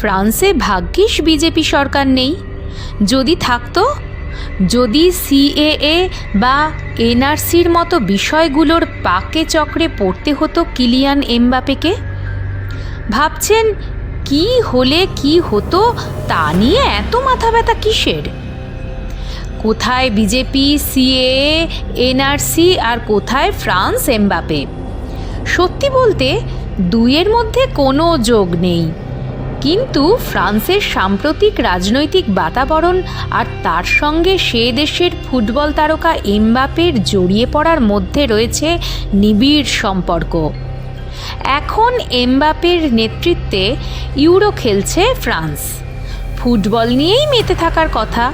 ফ্রান্সে ভাগ্যিস বিজেপি সরকার নেই। যদি থাকতো, যদি সিএএ বা এনআরসির মতো বিষয়গুলোর পাকে চক্রে পড়তে হতো কিলিয়ান এমবাপেকে। ভাবছেন, কি হলে কি হতো তা নিয়ে এত মাথা ব্যথা কিসের? কোথায় বিজেপি, সিএএ, এনআরসি আর কোথায় ফ্রান্স এমবাপে? সত্যি বলতে, দুইয়ের মধ্যে কোনো যোগ নেই। কিন্তু ফ্রান্সের সাম্প্রতিক রাজনৈতিক বাতাবরণ আর তার সঙ্গে সে দেশের ফুটবল তারকা এমবাপের জড়িয়ে পড়ার মধ্যে রয়েছে নিবিড় সম্পর্ক। এখন এমবাপের নেতৃত্বে ইউরো খেলছে ফ্রান্স। ফুটবল নিয়েই মেতে থাকার কথা,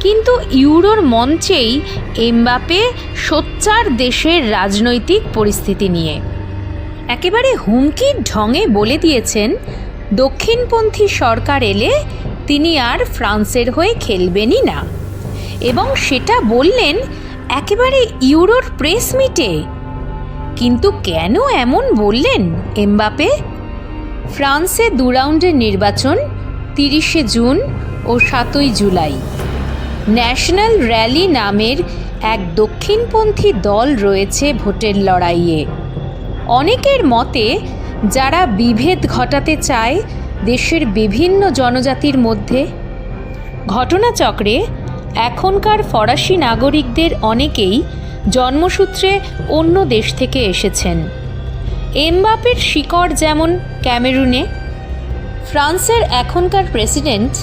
কিন্তু ইউরোর মঞ্চেই এমবাপে সোচ্চার দেশের রাজনৈতিক পরিস্থিতি নিয়ে। একেবারে হুমকির ঢঙে বলে দিয়েছেন দক্ষিণপন্থী সরকার এলে তিনি আর ফ্রান্সের হয়ে খেলবেনই না। এবং সেটা বললেন একেবারে ইউরোর প্রেস মিটে। কিন্তু কেন এমন বললেন এমবাপে ফ্রান্সে দু রাউন্ডের নির্বাচন তিরিশে জুন ও সাতই জুলাই। ন্যাশনাল র্যালি নামের এক দক্ষিণপন্থী দল রয়েছে ভোটের লড়াইয়ে। অনেকের মতে যারা বিভেদ ঘটাতে চায় দেশের বিভিন্ন জনজাতির মধ্যে। ঘটনাচক্রে এখনকার ফরাসি নাগরিকদের অনেকেই জন্মসূত্রে অন্য দেশ থেকে এসেছেন। এমবাপের শিকড় যেমন ক্যামেরুনে, ফ্রান্সের এখনকার প্রেসিডেন্ট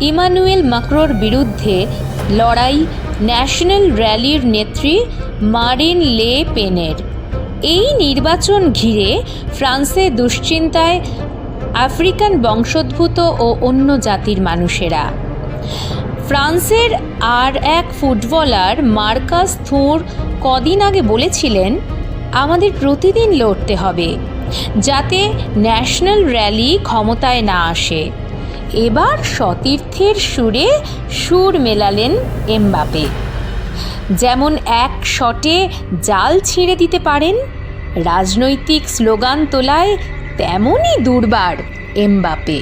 ইমানুয়েল মাক্রোর বিরুদ্ধে লড়াই ন্যাশনাল র্যালির নেত্রী মারিন লে পেনের। এই নির্বাচন ঘিরে ফ্রান্সে দুশ্চিন্তায় আফ্রিকান বংশোদ্ভূত ও অন্য জাতির মানুষেরা। ফ্রান্সের আর এক ফুটবলার মার্কাস থুর কদিন আগে বলেছিলেন, আমাদের প্রতিদিন লড়তে হবে, যাতে ন্যাশনাল র্যালি ক্ষমতায় না আসে। এবার সতীর্থের সুরে সুর মেলালেন এমবাপে। যেমন এক শটে জাল ছিঁড়ে দিতে পারেন রাজনৈতিক স্লোগান তোলায় তেমনই দুর্বার এমবাপে